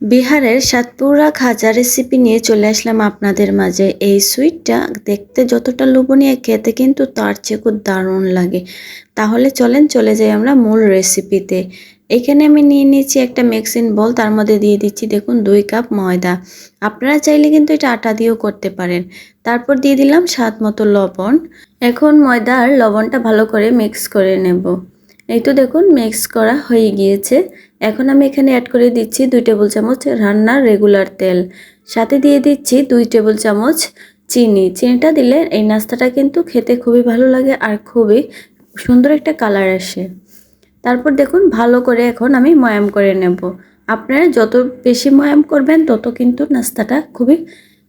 বিহারের সাতপুরা খাজা রেসিপি নিয়ে চলে আসলাম আপনাদের মাঝে। এই সুইটটা দেখতে যতটা লোভনীয়, খেতে কিন্তু তার চেয়ে খুব দারুণ লাগে। তাহলে চলেন, চলে যাই আমরা মূল রেসিপিতে এখানে আমি নিয়ে নিয়েছি একটা মিক্সিং বল তার মধ্যে দিয়ে দিচ্ছি দেখুন দুই কাপ ময়দা। আপনারা চাইলে কিন্তু এটা আটা দিয়েও করতে পারেন। তারপর দিয়ে দিলাম স্বাদ মতো লবণ। এখন ময়দা আর লবণটা ভালো করে মিক্স করে নেব। এই তো দেখুন মিক্স করা হয়ে গিয়েছে। এখন আমি এখানে অ্যাড করে দিচ্ছি দুই টেবিল চামচ রান্নার রেগুলার তেল। সাথে দিয়ে দিচ্ছি দুই টেবিল চামচ চিনি। চিনিটা দিলে এই নাস্তাটা কিন্তু খেতে খুবই ভালো লাগে আর খুবই সুন্দর একটা কালার আসে। তারপর দেখুন, ভালো করে এখন আমি ময়াম করে নেব। আপনারা যত বেশি ময়াম করবেন, তত কিন্তু নাস্তাটা খুবই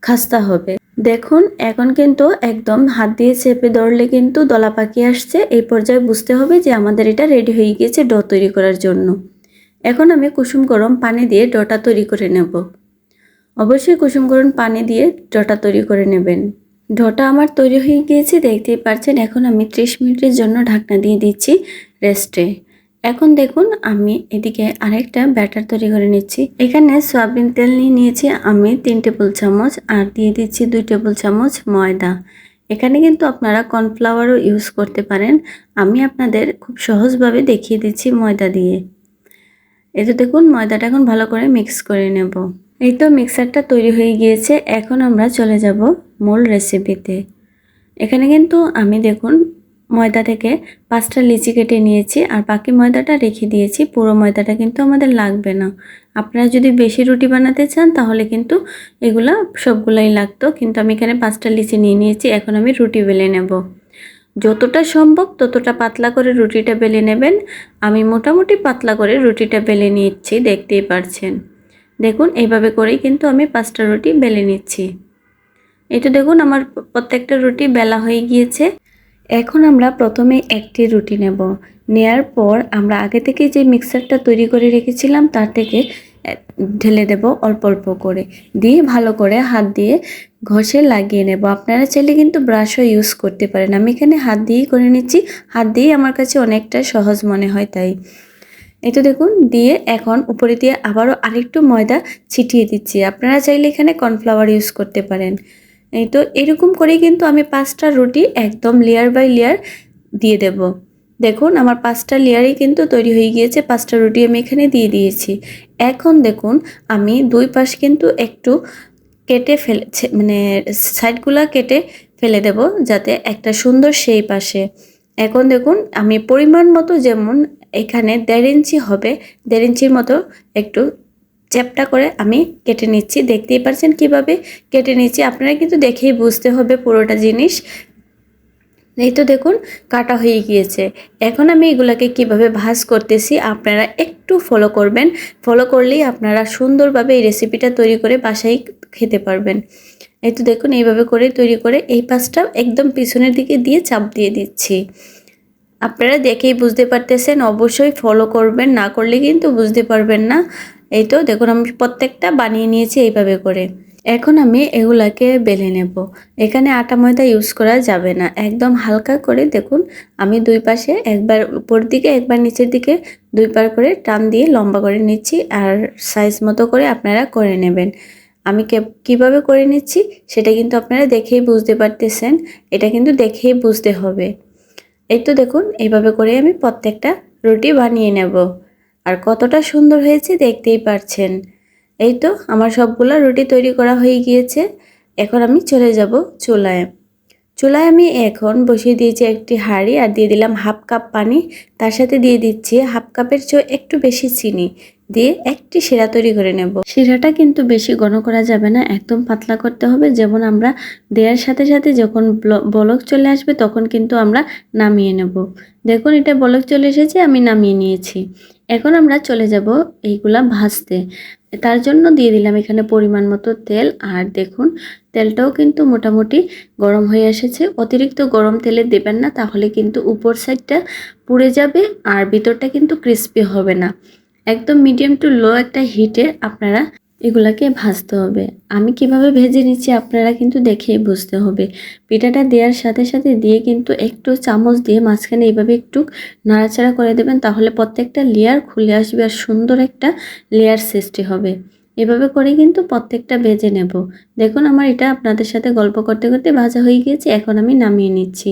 খাস্তা হবে। দেখুন, এখন কিন্তু একদম হাত দিয়ে চেপে ধরলে কিন্তু দলা পাকি আসছে। এই পর্যায়ে বুঝতে হবে যে আমাদের এটা রেডি হয়ে গিয়েছে ড তৈরি করার জন্য। এখন আমি কুসুম গরম পানি দিয়ে ডটা তৈরি করে নেব। অবশ্যই কুসুম গরম পানি দিয়ে ডটা তৈরি করে নেবেন। ডটা আমার তৈরি হয়ে গিয়েছে, দেখতেই পারছেন এখন আমি ত্রিশ মিনিটের জন্য ঢাকনা দিয়ে দিচ্ছি রেস্টে। এখন দেখুন, আমি এদিকে আরেকটা ব্যাটার তৈরি করে নিচ্ছি। এখানে সয়াবিন তেল নিয়ে নিয়েছি আমি তিন টেবিল চামচ আর দিয়ে দিচ্ছি দুই টেবিল চামচ ময়দা। এখানে কিন্তু আপনারা কর্নফ্লাওয়ারও ইউজ করতে পারেন। আমি আপনাদের খুব সহজভাবে দেখিয়ে দিচ্ছি ময়দা দিয়ে। এই তো দেখুন, ময়দাটা এখন ভালো করে মিক্স করে নেব। এই তো মিক্সারটা তৈরি হয়ে গিয়েছে। এখন আমরা চলে যাব মূল রেসিপিতে। এখানে কিন্তু আমি দেখুন ময়দা থেকে পাঁচটা লিচি কেটে নিয়েছি আর বাকি ময়দাটা রেখে দিয়েছি। পুরো ময়দাটা কিন্তু আমাদের লাগবে না। আপনারা যদি বেশি রুটি বানাতে চান, তাহলে কিন্তু এগুলো সবগুলাই লাগতো। কিন্তু আমি এখানে পাঁচটা লিচি নিয়ে নিয়েছি, এখন আমি রুটি বেলে নেব। যতটা সম্ভব ততটা পাতলা করে রুটিটা বেলে নেবেন। আমি মোটামুটি পাতলা করে রুটিটা বেলে নিচ্ছি, দেখতেই পারছেন। দেখুন এইভাবে করেই কিন্তু আমি পাঁচটা রুটি বেলে নিচ্ছি। এটা দেখুন, আমার প্রত্যেকটা রুটি বেলা হয়ে গিয়েছে। এখন আমরা প্রথমে একটি রুটি নেব। নেয়ার পর আমরা আগে থেকে যে মিক্সারটা তৈরি করে রেখেছিলাম, তার থেকে ঢেলে দেব অল্প অল্প করে। দিয়ে ভালো করে হাত দিয়ে ঘষে লাগিয়ে নেব। আপনারা চাইলে কিন্তু ব্রাশও ইউজ করতে পারেন। আমি এখানে হাত দিয়েই করে নিচ্ছি। হাত দিয়েই আমার কাছে অনেকটা সহজ মনে হয় তাই। এই তো দেখুন, দিয়ে এখন উপরে দিয়ে আবারও আরেকটু ময়দা ছিটিয়ে দিচ্ছি। আপনারা চাইলে এখানে কর্নফ্লাওয়ার ইউজ করতে পারেন। এই তো এরকম করেই কিন্তু আমি পাঁচটা রুটি একদম লেয়ার বাই লেয়ার দিয়ে দেব। দেখুন, আমার পাঁচটা লেয়ারই কিন্তু তৈরি হয়ে গিয়েছে, পাঁচটা রুটি আমি এখানে দিয়ে দিয়েছি। এখন দেখুন, আমি দুই পাশ কিন্তু একটু কেটে ফেলেছে মানে সাইডগুলো কেটে ফেলে দেব যাতে একটা সুন্দর সেই পাশে এখন দেখুন, আমি পরিমাণ মতো যেমন এখানে দেড় ইঞ্চি হবে, দেড় ইঞ্চির মতো একটু চ্যাপটা করে আমি কেটে নিচ্ছি। দেখতেই পারছেন কীভাবে কেটে নিচ্ছি। আপনারা কিন্তু দেখেই বুঝতে হবে পুরোটা জিনিস। এই তো দেখুন, কাটা হয়ে গিয়েছে। এখন আমি এগুলাকে কীভাবে ভাজ করতেছি, আপনারা একটু ফলো করবেন। ফলো করলেই আপনারা সুন্দরভাবে এই রেসিপিটা তৈরি করে বাসায় খেতে পারবেন। এই তো দেখুন, এইভাবে করে তৈরি করে এই পাশটা একদম পিছনের দিকে দিয়ে চাপ দিয়ে দিচ্ছি। আপনারা দেখেই বুঝতে পারতেছেন, অবশ্যই ফলো করবেন, না করলে কিন্তু বুঝতে পারবেন না। এই তো দেখুন, আমি প্রত্যেকটা বানিয়ে নিয়েছি এইভাবে করে। এখন আমি এগুলাকে বেলে নেব। এখানে আটা ময়দা ইউজ করা যাবে না। একদম হালকা করে দেখুন, আমি দুই পাশে একবার উপর দিকে, একবার নিচের দিকে দুই পার করে টান দিয়ে লম্বা করে নিচ্ছি আর সাইজ মতো করে আপনারা করে নেবেন। আমি কীভাবে করে নিচ্ছি সেটা কিন্তু আপনারা দেখেই বুঝতে পারতেছেন। এটা কিন্তু দেখেই বুঝতে হবে। এই তো দেখুন, এইভাবে করে আমি প্রত্যেকটা রুটি বানিয়ে নেব। আর কতটা সুন্দর হয়েছে দেখতেই পারছেন। এই তো, আমার সবগুলো রুটি তৈরি করা হয়ে গিয়েছে। এখন আমি চলে যাব চুলায়। চুলায় আমি এখন বসিয়ে দিয়েছি একটি হাঁড়ি আর দিয়ে দিলাম হাফ কাপ পানি। তার সাথে দিয়ে দিচ্ছি হাফ কাপের চেয়ে একটু বেশি চিনি। দিয়ে একটি শিরা তৈরি করে নেব। শিরাটা কিন্তু বেশি ঘন করা যাবে না, একদম পাতলা করতে হবে। যেমন আমরা দেওয়ার সাথে সাথে যখন বলক চলে আসবে তখন কিন্তু আমরা নামিয়ে নেব। দেখুন, এটা বলক চলে এসেছে, আমি নামিয়ে নিয়েছি। এখন আমরা চলে যাব এইগুলা ভাজতে। তার জন্য দিয়ে দিলাম এখানে পরিমাণ মতো তেল। আর দেখুন, তেলটাও কিন্তু মোটামুটি গরম হয়ে এসেছে। অতিরিক্ত গরম তেলে দেবেন না, তাহলে কিন্তু উপর সাইডটা পুড়ে যাবে আর ভিতরটা কিন্তু ক্রিস্পি হবে না। একদম মিডিয়াম টু লো একটা হিটে আপনারা এগুলাকে ভাজতে হবে। আমি কীভাবে ভেজে নিচ্ছি আপনারা কিন্তু দেখেই বুঝতে হবে। পিঠাটা দেওয়ার সাথে সাথে দিয়ে কিন্তু একটু চামচ দিয়ে মাঝখানে এইভাবে একটু নাড়াচাড়া করে দেবেন, তাহলে প্রত্যেকটা লেয়ার খুলে আসবে আর সুন্দর একটা লেয়ার সৃষ্টি হবে। এভাবে করে কিন্তু প্রত্যেকটা ভেজে নেব। দেখুন আমার এটা আপনাদের সাথে গল্প করতে করতে ভাজা হয়ে গিয়েছে, এখন আমি নামিয়ে নিচ্ছি।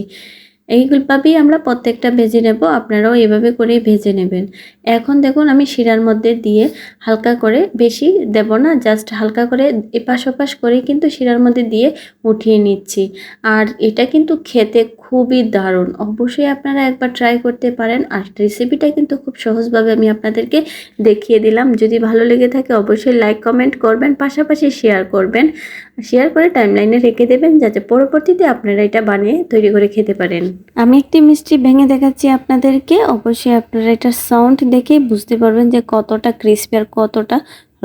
এইভাবেই আমরা প্রত্যেকটা ভেজে নেব, আপনারাও এভাবে করেই ভেজে নেবেন। এখন দেখুন আমি শিরার মধ্যে দিয়ে হালকা করে, বেশি দেব না জাস্ট হালকা করে এপাশ ওপাশ করে কিন্তু শিরার মধ্যে দিয়ে উঠিয়ে নিচ্ছি। আর এটা কিন্তু খেতে খুবই দারুণ। অবশ্যই আপনারা একবার ট্রাই করতে পারেন। আর রেসিপিটা কিন্তু খুব সহজভাবে আমি আপনাদেরকে দেখিয়ে দিলাম। যদি ভালো লেগে থাকে অবশ্যই লাইক কমেন্ট করবেন, পাশাপাশি শেয়ার করবেন। শেয়ার করে টাইমলাইনে রেখে দেবেন, যাতে পরবর্তীতে আপনারা এটা বানিয়ে তৈরি করে খেতে পারেন। আমি একটি মিষ্টি ভেঙে দেখাচ্ছি আপনাদেরকে। অবশ্যই আপনারা এটার সাউন্ড দেখে বুঝতে পারবেন যে কতটা ক্রিস্পি আর কতটা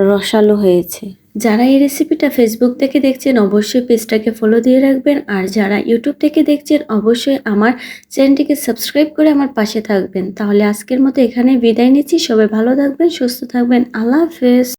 রসালো হয়েছে। যারা এই রেসিপিটা ফেসবুক থেকে দেখছেন, অবশ্যই পেজটাকে ফলো দিয়ে রাখবেন। আর যারা ইউটিউব থেকে দেখছেন, অবশ্যই আমার চ্যানেলটিকে সাবস্ক্রাইব করে আমার পাশে থাকবেন। তাহলে আজকের মতো এখানে বিদায় নিচ্ছি। সবাই ভালো থাকবেন, সুস্থ থাকবেন। আল্লাহ হাফেজ।